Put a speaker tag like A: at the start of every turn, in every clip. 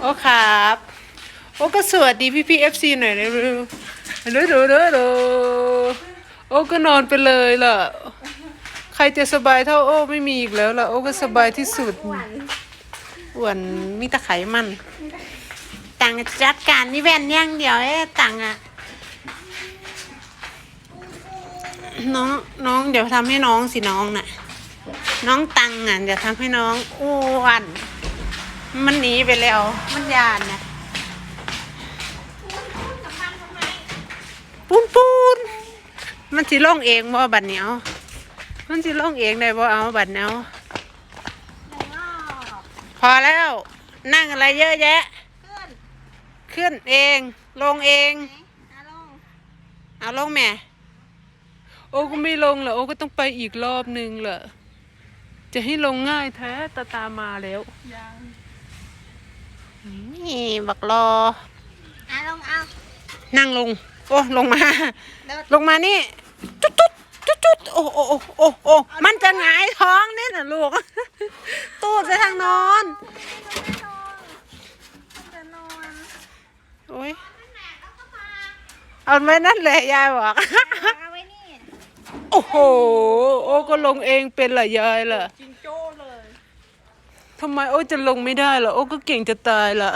A: โอ้ครับ โอ้ก็สวัสดีพี่พี่เอฟซีหน่อยเร็วเร็วเร็วเร็วเร็วเร็วโอ้ก็นอนไปเลยล่ะ ใครจะสบายเท่าโอ้ไม่มีอีกแล้วล่ะ โอ้ก็สบายที่สุดอ้วนมีตะไขมัน
B: ตังจัดการนี่แว่นย่างเดียวเอ้ตังอะ
A: น้องน้องเดี๋ยวทำให้น้องสิน้องน่ะ น้องตังอะเดี๋ยวทำให้น้องอ้วน มันหนีไปแล้ว มันยานนะปูนปูนมันสิล่องเองบ่บัดเหนียวมันสิล่องเองได้บ่เอาบัดเหนียวพอแล้ว นั่งอะไรเยอะแยะ ขึ้นเอง ลงเองเอาลงแม่ โอ้ก็ไม่ลงเหรอโอ้ก็ต้องไปอีกรอบนึงเหรอจะให้ลงง่ายแท้ตาตามาแล้ว
B: นี่บักรอ อะลงเอา
A: นั่งลง โอ้ลงมา
B: เดิน
A: ลงมานี่ จุดจุดจุดจุดโอ้โอ้โอ้โอ้โอ้มันจะหงายท้องเนี่ยนะลูก ตูดไปทางนอน
B: จะนอน
A: โอ้ยเอาไว้นั่นแหละยายบอก
B: เอาไว้นี่
A: โอ้โห โอ้ก็ลงเองเป็นเหรอยายล่ะ
B: จิงโจ้เลย
A: ทำไมโอ้จะลงไม่ได้ล่ะโอ้ก็เก่งจะตายล่ะ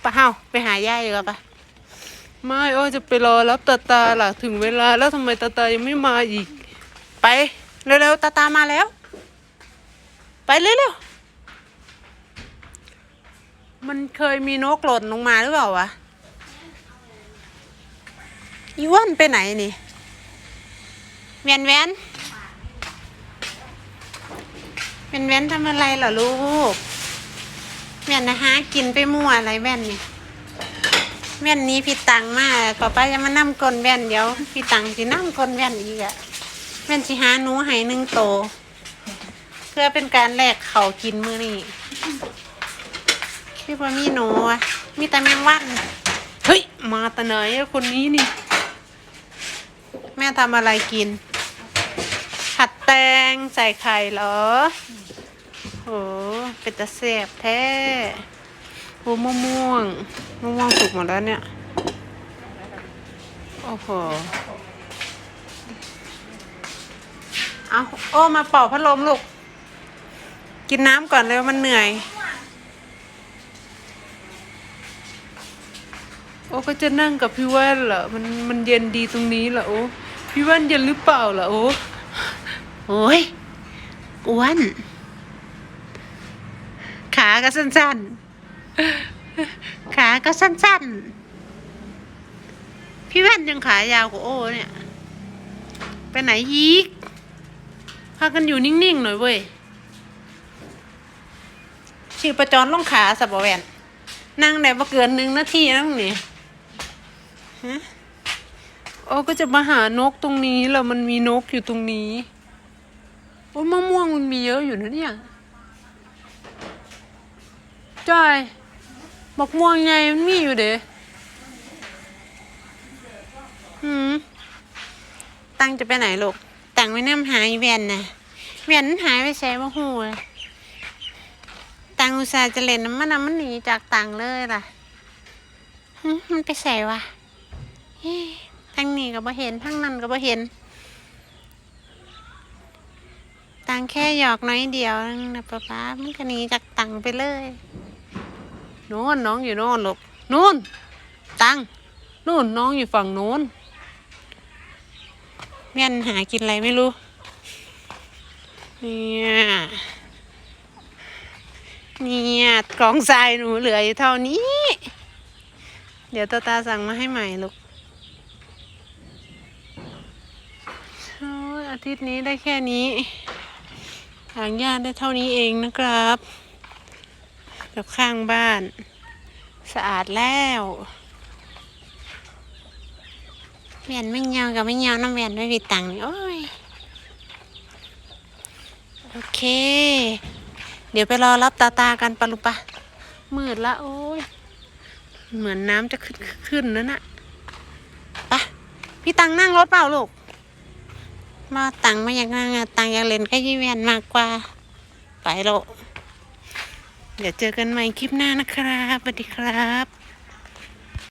A: ไปเฮาไปหายายดีกว่าปะไม่โอ้จะไปรอรับตาตาล่ะ ถึงเวลาแล้วทำไมตาตายังไม่มาอีก ไปเร็วๆตาตามาแล้ว ไปเร็วๆมันเคยมีนกหล่นลงมาหรือเปล่าวะอีอ้วันไปไหนนี่เวียนแวน เวียนแวนทำอะไรเหรอลูกเวียนนะฮะกินไปมั่วอะไรแว่นนี่แว่นนี้พี่ตังมากป้าป้าจะมานั่งกลนแว่นเดี๋ยวพี่ตังสินั่งกลนแว่นอีกอะแว่นสิหาหนูให้หนึ่งโต เพื่อเป็นการแลกเขาวกินมื้อนี้พี่ว่ามีหนูอะมีแต่แมงวันเฮ้ยมาแต่ไหนอะคนนี้นี่ แม่ทำอะไรกินผัด แตงใส่ไข่เหรอโหเป็นตะเสียบแท้โอ้มะม่วงมะม่วงสุกหมดแล้วเนี่ย โอ้โห เอาโอ้มาเป่าพัดลมลูก กินน้ำก่อนเลยมันเหนื่อย โอ้ก็จะนั่งกับพี่ว่านเหรอ มันมันเย็นดีตรงนี้เหรอโอ้พี่ว่านเย็นหรือเปล่าล่ะโอ้
B: โอ้ยอ้วน
A: ขาก็สั้น
B: ขาก็สั้น
A: ๆ พี่แว่นยังขายาวกว่าโอ้เนี่ย ไปไหนยีกพากันอยู่นิ่งๆหน่อยเว้ยชีประจรลงขาสับแหวนนั่งได้มาเกินหนึ่งนาทีนั่งนี่โอ้ก็จะมาหานกตรงนี้แล้วมันมีนกอยู่ตรงนี้ โอ้ยมะม่วงมันมีเยอะอยู่นะเนี่ยจอยมะม่วงไงมันมีอยู่เด้หืมตังจะไปไหนลูก
B: ตังไว้น้ำหายแว่นนะแว่นหายไปใส่บ่หูเลยตังอุตส่าห์จะเล่นน้ำมันน่ะมันหนีจากตังเลยล่ะมันไปใส่วะเอ๊ะทั้งนี้ก็บ่เห็นทั้งนั้นก็บ่เห็น ตังแค่หยอกน้อยเดียวนะป๊าป๊ามันก็หนีจากตังไปเลย
A: โน่นน้องอยู่โน่นลูกนู่น ตังนู่นน้องอยู่ฝั่งโน้น
B: แม่นหากินอะไรไม่รู้
A: เนี่ยเนี่ยกองทรายหนูเหลืออยู่เท่านี้ เดี๋ยวตาตาสั่งมาให้ใหม่ลูกอาทิตย์นี้ได้แค่นี้างญาได้เท่านี้เองนะครับกับข้างบ้าน สะอาดแล้ว
B: แม่นไม่เงากับไม่เงาน้ำแม่นไม่มีตังค์โอ้ย
A: โอเค เดี๋ยวไปรอรับตาตากันปะลุปะมืดละโอ้ยเหมือนน้ำจะขึ้นขึ้นแล้วน่ะไปะพี่ตังนั่งรถเปล่าลูก
B: มาตังไม่อยากนั่งตังอยากเล่นก็ยี่แวนมากกว่า
A: ไปโลเดี๋ยวเจอกันใหม่คลิปหน้านะครับสวัสดีครับ